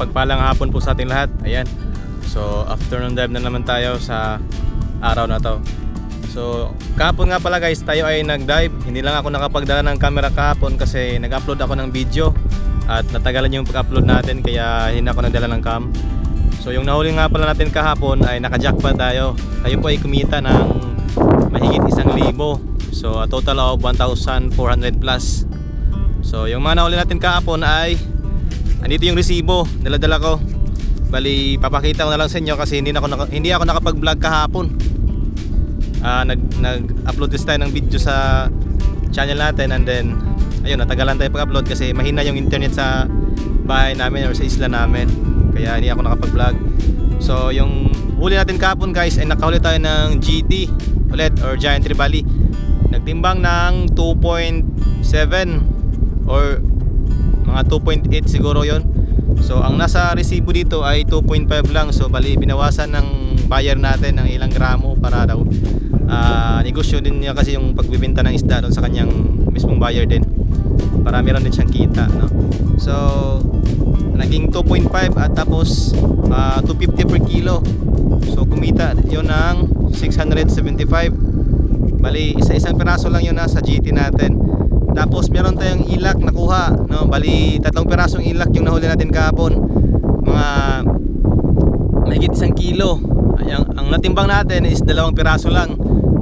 Mapagpalang hapon po sa ating lahat. Ayan. So, afternoon dive na naman tayo sa araw na to. So, kahapon nga pala guys, tayo ay nag-dive. Hindi lang ako nakapagdala ng camera kahapon kasi nag-upload ako ng video at natagalan yung pag-upload natin kaya hindi ako nagdala ng cam. So, yung nahuli nga pala natin kahapon ay naka-jackpot tayo. Tayo po ay kumita ng mahigit isang libo. So, a total of 1,400 plus. So, yung mga nahuli natin kahapon ay andito yung resibo, dala-dala ko. Bali, papakita ko na lang sa inyo kasi hindi, na ako, naka- hindi ako nakapag-vlog kahapon. Ah, nag, nag-upload this tayo ng video sa channel natin and then ayun, natagalan tayo pag-upload kasi mahina yung internet sa bahay namin or sa isla namin. Kaya hindi ako nakapag-vlog. So, yung huli natin kahapon guys ay nakahuli tayo ng GT ulit or Giant Trevally. Nagtimbang ng 2.7 or mga 2.8 siguro yon So ang nasa resibo dito ay 2.5 lang. So bali binawasan ng buyer natin ng ilang gramo para daw ah, negosyo din niya kasi yung pagbibenta ng isda doon sa kanyang mismong buyer din. Para meron din siyang kita no? So naging 2.5 at tapos ah, 250 per kilo. So kumita yon ng 675 Bali isa-isang piraso lang yun nasa GT natin tapos meron tayong ilak nakuha, no? Bali tatlong pirasong ilak yung nahuli natin kahapon. Mga mahigit isang kilo. Ang, ang natimbang natin is dalawang piraso lang.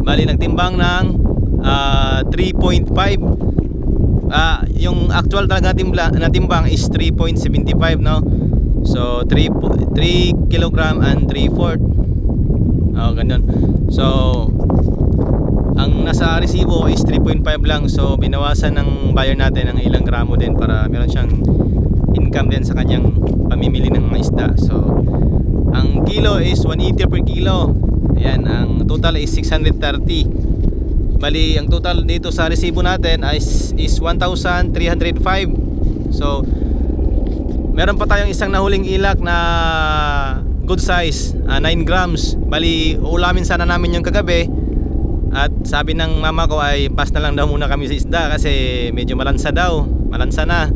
Bali nagtimbang ng ah, 3.5. Ah, yung actual talaga natimbla, natimbang is 3.75, no? So 3 po- 3 kilogram and 3 fourth. Oh, ganun. So ang nasa resibo is 3.5 lang. So binawasan ng buyer natin ng ilang gramo din para meron siyang income din sa kanyang pamimili ng mga isda. So ang kilo is 180 per kilo. Ayan ang total is 630 bali ang total dito sa resibo natin is, is 1,305 so meron pa tayong isang nahuling ilak na good size ah, 9 grams. Bali ulamin sana namin yung kagabi at sabi ng mama ko ay pass na lang daw muna kami sa isda kasi medyo malansa daw. Malansa na.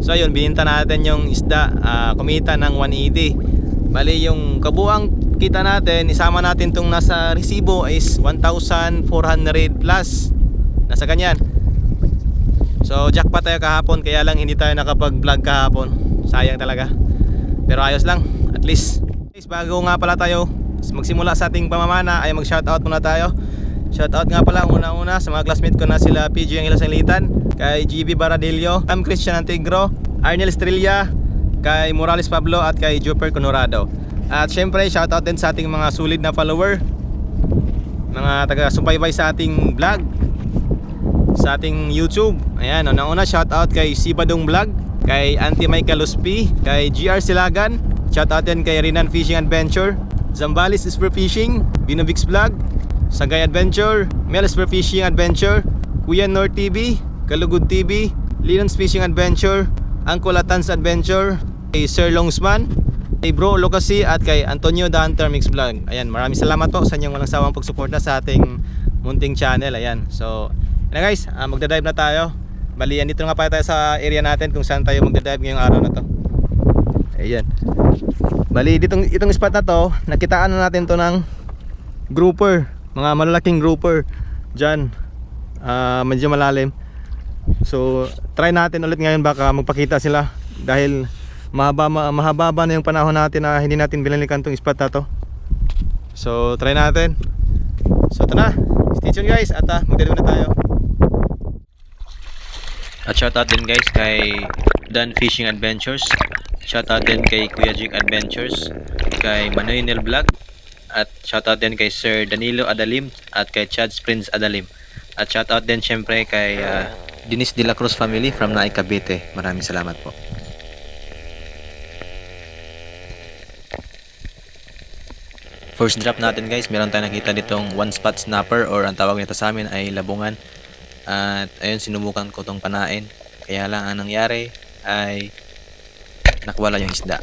So ayun, bininta natin yung isda. ah, kumita ng 180. Bali yung kabuang kita natin, isama natin tong nasa resibo is 1,400 plus. Nasa ganyan. So jackpot tayo kahapon kaya lang hindi tayo nakapag-vlog kahapon. Sayang talaga. Pero ayos lang, at least. Guys, bago nga pala tayo magsimula sa ating pamamana ay mag-shoutout muna tayo. Shoutout nga pala una-una sa mga classmate ko na sila PG ang ilang litan, kay GB Baradillo, I'm Christian Antigro, Arnel Estrella, kay Morales Pablo at kay Jupiter Conorado. At syempre shoutout din sa ating mga solid na follower, mga taga-subaybay sa ating vlog, sa ating YouTube. Ayan, una-una shoutout kay Sibadong Vlog, kay Auntie Michael Luspi, kay GR Silagan, shoutout din kay Rinan Fishing Adventure, Zambales Spear Fishing, Binovix Vlog, Sagay Adventure, Mel Spear Fishing Adventure, Kuya Nor TV, Kalugod TV, Linons Fishing Adventure, Uncle Adventure, kay Sir Longsman, kay Bro Locasi at kay Antonio The Hunter Mix Vlog. Ayan, maraming salamat po sa inyong walang sawang pagsuporta sa ating munting channel. Ayan, so, ayan guys, ah, magdadive na tayo. Bali, andito nga pala tayo sa area natin kung saan tayo magdadive ngayong araw na to. Ayan. Bali, ditong, itong spot na to, nakitaan na natin to ng grouper. Mga malalaking grouper dyan. Ah, medyo malalim. So, try natin ulit ngayon baka magpakita sila dahil mahaba, ma- mahaba ba na yung panahon natin na hindi natin binalikan tong spot na to. So, try natin. So, ito na. Stay tuned guys at uh, magdadive na tayo. At shoutout din guys kay Dan Fishing Adventures. Shoutout din kay Kuya Jig Adventures, kay Manoy Nel Vlog, at shoutout din kay Sir Danilo Adalim at kay Chad Prince Adalim. At shoutout din syempre kay ah, Denise De La Cruz family from Naay Cavite. Maraming salamat po. First drop natin guys, meron tayong nakita ditong one spot snapper or ang tawag nito sa amin ay labungan. At ayun, sinubukan ko tong panain. Kaya lang ang nangyari ay nakwala yung isda.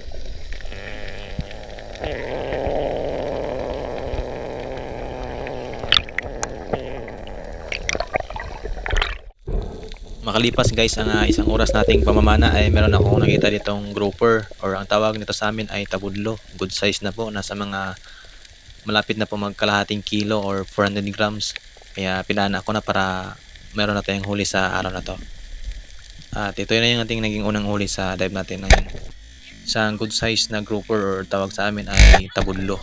Makalipas guys ang ah, isang oras nating pamamana ay meron akong nakita ditong grouper or ang tawag nito sa amin ay tabudlo. Good size na po, nasa mga malapit na po magkalahating kilo or 400 grams. Kaya pinana ko na para meron na tayong huli sa araw na to. At ito na yung ating naging unang huli sa dive natin ngayon. Isang good size na grouper or tawag sa amin ay tabudlo.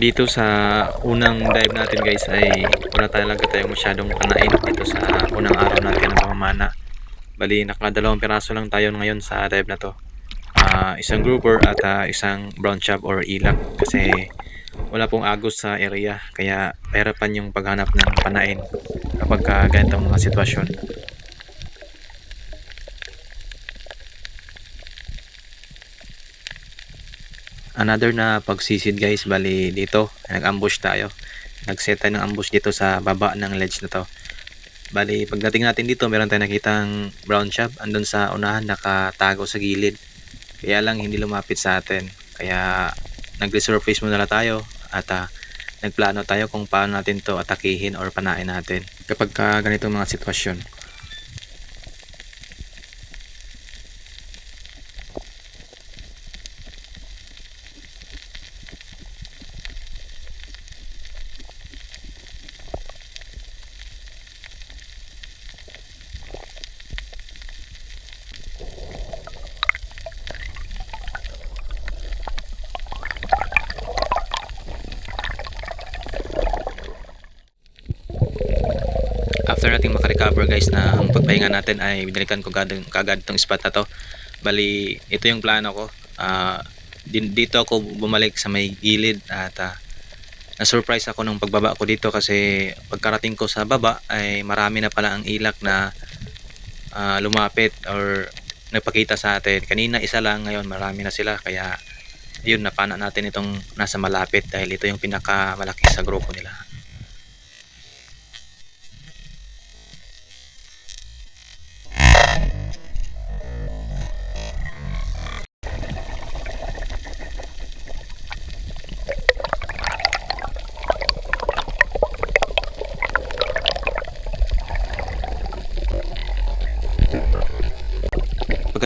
Dito sa unang dive natin guys ay wala talaga tayong masyadong panain dito sa unang araw natin ng pamamana bali nakadalawang piraso lang tayo ngayon sa dive na to. Ah, isang grouper at ah, isang brown chub or ilak kasi wala pong agos sa area kaya pahirapan yung paghanap ng panain kapag ka ganitong mga sitwasyon another na pagsisid guys. Bali dito nag-ambush tayo. Nag-set tayo ng ambush dito sa baba ng ledge na to. Bali pagdating natin dito meron tayong nakitang brown chub andun sa unahan nakatago sa gilid. Kaya lang hindi lumapit sa atin. Kaya nag-resurface muna tayo at ah, nagplano tayo kung paano natin to atakihin or panain natin. Kapag ka ganitong mga sitwasyon after nating makarecover guys na ang pagpahinga natin ay binalikan ko kagad, kagad itong spot na to. Bali ito yung plano ko. Din, dito ako bumalik sa may gilid at ah, na-surprise ako nung pagbaba ko dito kasi pagkarating ko sa baba ay marami na pala ang ilak na ah, lumapit or nagpakita sa atin. Kanina isa lang ngayon marami na sila. Kaya yun napana natin itong nasa malapit dahil ito yung pinakamalaki sa grupo nila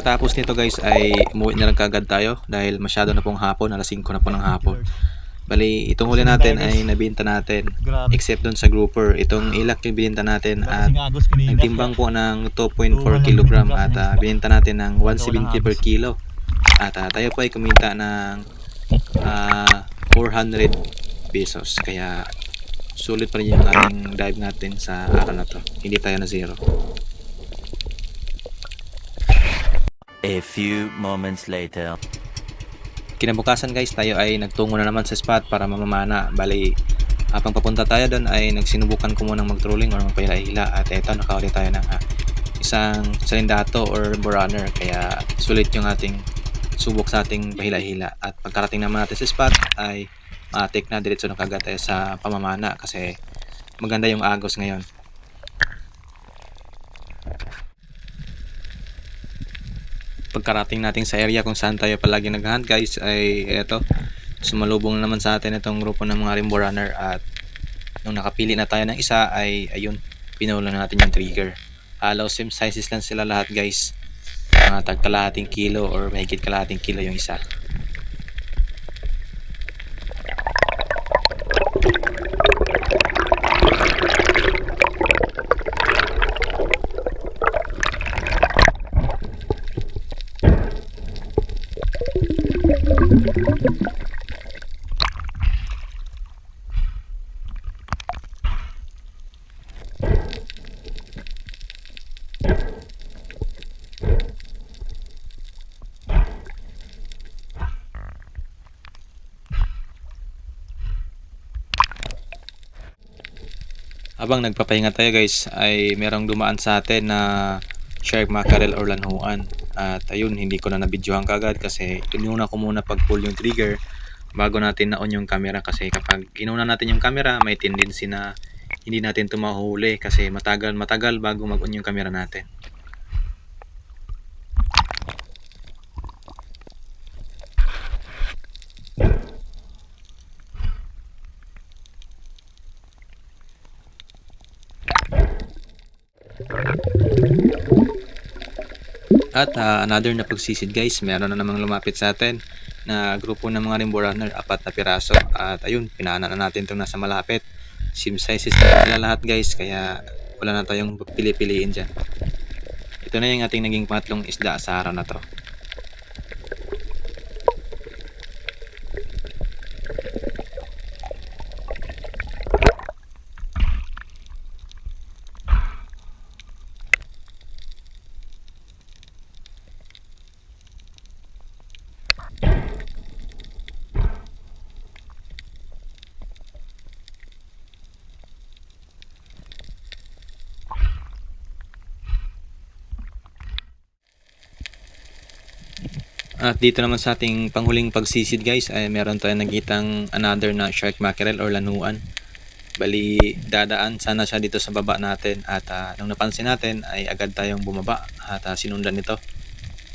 Pagkatapos nito guys ay umuwi na lang kagad tayo dahil masyado na pong hapon, alas 5 na po ng hapon. Bali, itong huli natin ay nabinta natin except dun sa grouper. Itong ilak yung binenta natin at kanina. nagtimbang po ng 2.4 kilogram at ah, binenta natin ng 170 per kilo. At ah, tayo po ay kumita ng ah, 400 pesos. Kaya sulit pa rin yung ating dive natin sa araw na to. Hindi tayo na zero. A few moments later. kinabukasan guys tayo ay nagtungo na naman sa spot para mamamana. Bali habang papunta tayo doon ay nagsinubukan ko munang mag-trolling or magpahila-hila. At eto nakahuli tayo ng ah, isang salindato or boraner kaya sulit yung ating subok sa ating pahila-hila. At pagkarating naman natin sa spot ay matik na diretso na kagad tayo sa pamamana. Kasi maganda yung agos ngayon pagkarating natin sa area kung saan tayo palagi naghunt guys ay eto sumalubong na naman sa atin itong grupo ng mga rainbow runner at nung nakapili na tayo ng isa ay ayun pinulo na natin yung trigger. Halaw same sizes lang sila lahat guys. Mga tag kalahating kilo or mahigit kalahating kilo yung isa Habang nagpapahinga tayo guys ay merong dumaan sa atin na shark mackerel or lanhuan. At ayun, hindi ko na nabidyohan kagad kasi inuna ko muna pag pull yung trigger bago natin na-on yung camera kasi kapag inuna natin yung camera may tendency na hindi natin ito mahuli kasi matagal matagal bago mag-on yung camera natin. At ah, another na pagsisid guys, meron na namang lumapit sa atin na grupo ng mga rainbow runner, apat na piraso. At ayun, pinana na natin itong nasa malapit. Sim sizes na sila lahat guys, kaya wala na tayong pili-piliin dyan. Ito na yung ating naging pangatlong isda sa araw na to. At dito naman sa ating panghuling pagsisid guys ay meron tayong nagitang another na shark mackerel or lanuan. Bali dadaan sana siya dito sa baba natin at ah, nung napansin natin ay agad tayong bumaba at ah, sinundan nito.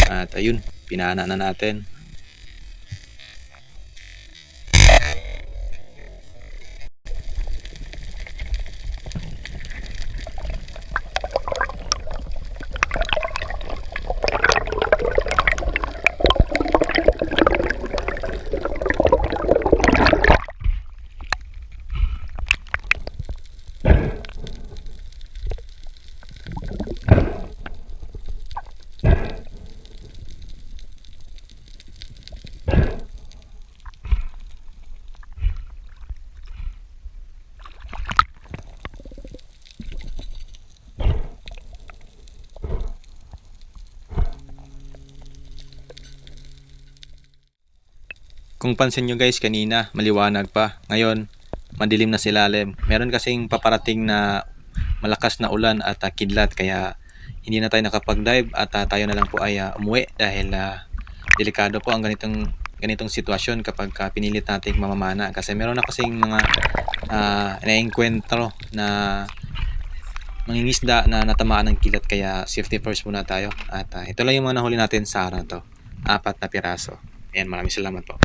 At ayun, pinana na natin. Kung pansin nyo guys kanina, maliwanag pa. Ngayon, madilim na silalim. Meron kasing paparating na malakas na ulan at ah, kidlat kaya hindi na tayo nakapag-dive at ah, tayo na lang po ay ah, umuwi dahil ah, delikado po ang ganitong ganitong sitwasyon kapag ah, pinilit nating mamamana kasi meron na kasing mga uh, naengkwentro na mangingisda na natamaan ng kilat kaya safety first muna tayo at ah, ito lang yung mga nahuli natin sa araw to apat na piraso Ayan, maraming salamat po.